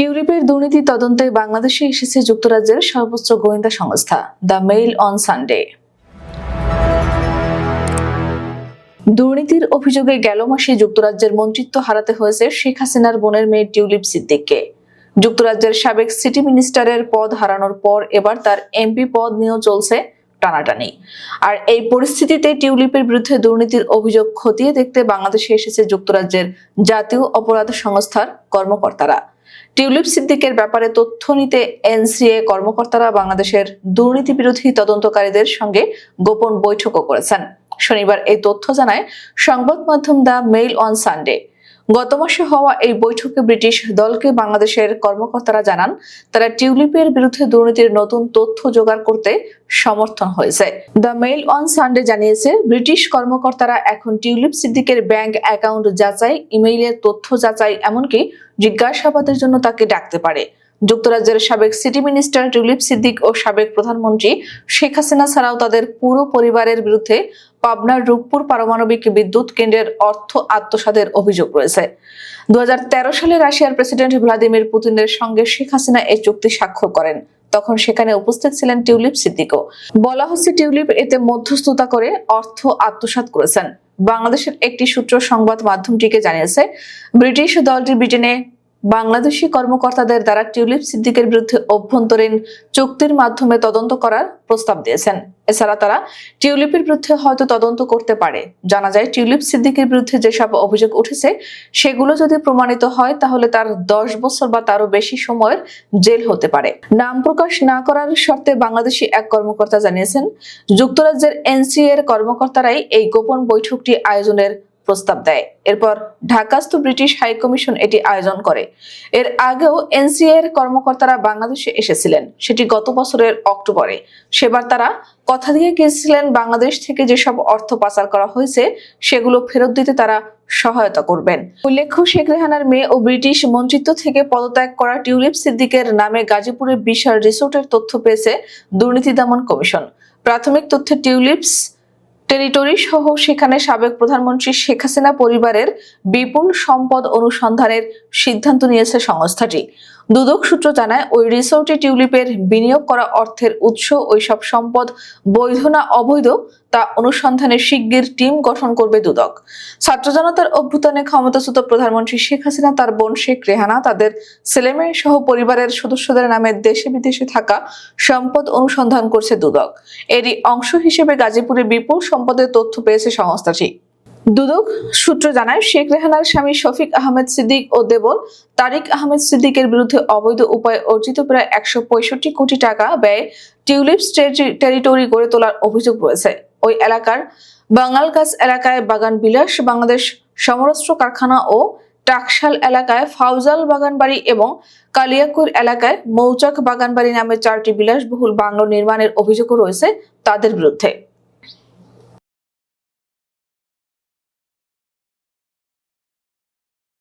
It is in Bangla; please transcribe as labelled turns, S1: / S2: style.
S1: টিউলিপের দুর্নীতি তদন্তে বাংলাদেশে এসেছে যুক্তরাজ্যের সর্বোচ্চ গোয়েন্দা সংস্থা, দ্য মেইল অন সানডে। দুর্নীতির অভিযোগে গেল মাসে যুক্তরাজ্যের মন্ত্রিত্ব হারাতে হয়েছে শেখ হাসিনার বোনের মেয়ে টিউলিপ সিদ্দিককে। যুক্তরাজ্যের সাবেক সিটি মিনিস্টারের পদ হারানোর পর এবার তার এমপি পদ নিয়েও চলছে টানাটানি। আর এই পরিস্থিতিতে টিউলিপের বিরুদ্ধে দুর্নীতির অভিযোগ খতিয়ে দেখতে বাংলাদেশে এসেছে যুক্তরাজ্যের জাতীয় অপরাধ সংস্থার কর্মকর্তারা। টিউলিপ সিদ্দিকের ব্যাপারে তথ্য নিতে এনসিএ কর্মকর্তারা বাংলাদেশের দুর্নীতি বিরোধী তদন্তকারীদের সঙ্গে গোপন বৈঠকও করেছেন। শনিবার এই তথ্য জানায় সংবাদ মাধ্যম দ্য মেইল অন সানডে। গত মাসে হওয়া এই বৈঠকে ব্রিটিশ দলকে বাংলাদেশের কর্মকর্তারা জানান, তারা টিউলিপের বিরুদ্ধে দুর্নীতির নতুন তথ্য জোগাড় করতে সমর্থন হয়েছে। দ্য মেইল অন সানডে জানিয়েছে, ব্রিটিশ কর্মকর্তারা এখন টিউলিপ সিদ্দিকের ব্যাংক অ্যাকাউন্ট যাচাই, ইমেইলের তথ্য যাচাই, এমনকি জিজ্ঞাসাবাদের জন্য তাকে ডাকতে পারে। যুক্তরাজ্যের সাবেক সিটি মিনিস্টার টিউলিপ সিদ্দিক ও সাবেক প্রধানমন্ত্রী শেখ হাসিনা ছাড়াও তাদের পুরো পরিবারের বিরুদ্ধে পাবনার রূপপুর পারমাণবিক বিদ্যুৎ কেন্দ্রের অর্থ আত্মসাতের অভিযোগ রয়েছে। দু সালে রাশিয়ার প্রেসিডেন্ট ভ্লাদিমির পুতিনের সঙ্গে শেখ হাসিনা এই চুক্তি স্বাক্ষর করেন। তখন সেখানে উপস্থিত ছিলেন টিউলিপ সিদ্দিকও। বলা হচ্ছে টিউলিপ এতে মধ্যস্থতা করে অর্থ আত্মসাৎ করেছেন। বাংলাদেশের একটি সূত্র সংবাদ মাধ্যমটিকে জানিয়েছে, ব্রিটিশ দলটি ব্রিটেনে বাংলাদেশি কর্মকর্তাদের দ্বারা টিউলিপ সিদ্দিকের বিরুদ্ধে অভ্যন্তরীণ চুক্তির মাধ্যমে তদন্ত করার প্রস্তাব দিয়েছেন। এছাড়া তারা টিউলিপের বিরুদ্ধে হয়তো তদন্ত করতে পারে। জানা যায়, টিউলিপ সিদ্দিকের বিরুদ্ধে যেসব অভিযোগ উঠেছে, সেগুলো যদি প্রমাণিত হয়, তাহলে তার দশ বছর বা তারও বেশি সময়ের জেল হতে পারে। নাম প্রকাশ না করার শর্তে বাংলাদেশি এক কর্মকর্তা জানিয়েছেন, যুক্তরাজ্যের এনসিএ এর কর্মকর্তারাই এই গোপন বৈঠকটি আয়োজনের প্রস্তাব দেয়। এরপর ঢাকাস্থ ব্রিটিশ হাই কমিশন এটি আয়োজন করে। এর আগেও এনসিএ এর কর্মকর্তারা বাংলাদেশে এসেছিলেন। সেটি গত বছরের অক্টোবরে। সেবার তারা কথা দিয়ে গিয়েছিলেন বাংলাদেশ থেকে যেসব অর্থ পাচার করা হয়েছে, সেগুলো ফেরত দিতে তারা সহায়তা করবেন। উল্লেখ্য, শেখ রেহানার মেয়ে ও ব্রিটিশ মন্ত্রিত্ব থেকে পদত্যাগ করা টিউলিপ সিদ্দিকের নামে গাজীপুরে বিশাল রিসোর্টের তথ্য পেয়েছে দুর্নীতি দমন কমিশন। প্রাথমিক তথ্যে টিউলিপস টেরিটরি সহ সেখানে সাবেক প্রধানমন্ত্রী শেখ হাসিনা পরিবারের বিপুল সম্পদ অনুসন্ধানের সিদ্ধান্ত নিয়েছে সংস্থাটি। দুদক সূত্র জানায়, ওই রিসোর্টে টিউলিপের বিনিয়োগ করা অর্থের উৎস ওইসব সম্পদ বৈধ না অবৈধ তা অনুসন্ধানে শিগগির টিম গঠন করবে দুদক। ছাত্র জনতার অভ্যুত্থানে ক্ষমতাচ্যুত প্রধানমন্ত্রী শেখ হাসিনা, তার বোন শেখ রেহানা, তাদের ছেলেমেয়ে সহ পরিবারের সদস্যদের নামে দেশে বিদেশে থাকা সম্পদ অনুসন্ধান করছে দুদক। এরই অংশ হিসেবে গাজীপুরে বিপুল সম্পদের তথ্য পেয়েছে সংস্থাটি দুদক সূত্র জানায়, শেখ রেহানার স্বামী শফিক আহমেদ সিদ্দিক ও দেবর তারিক আহমেদ সিদ্দিকের বিরুদ্ধে অবৈধ উপায়ে অর্জিত প্রায় একশো পঁয়ষট্টি কোটি টাকা ব্যয় টিউলিপস টেরি- টেরিটরি গড়ে তোলার অভিযোগ রয়েছে। ওই এলাকার বাঙালগাছ এলাকায় বাগান বিলাস বাংলাদেশ সমরাস্ত্র কারখানা ও টাকশাল এলাকায় ফাউজাল বাগানবাড়ি এবং কালিয়াকুর এলাকায় মৌচাক বাগানবাড়ি নামে চারটি বিলাসবহুল বাংলো নির্মাণের অভিযোগও রয়েছে তাদের বিরুদ্ধে।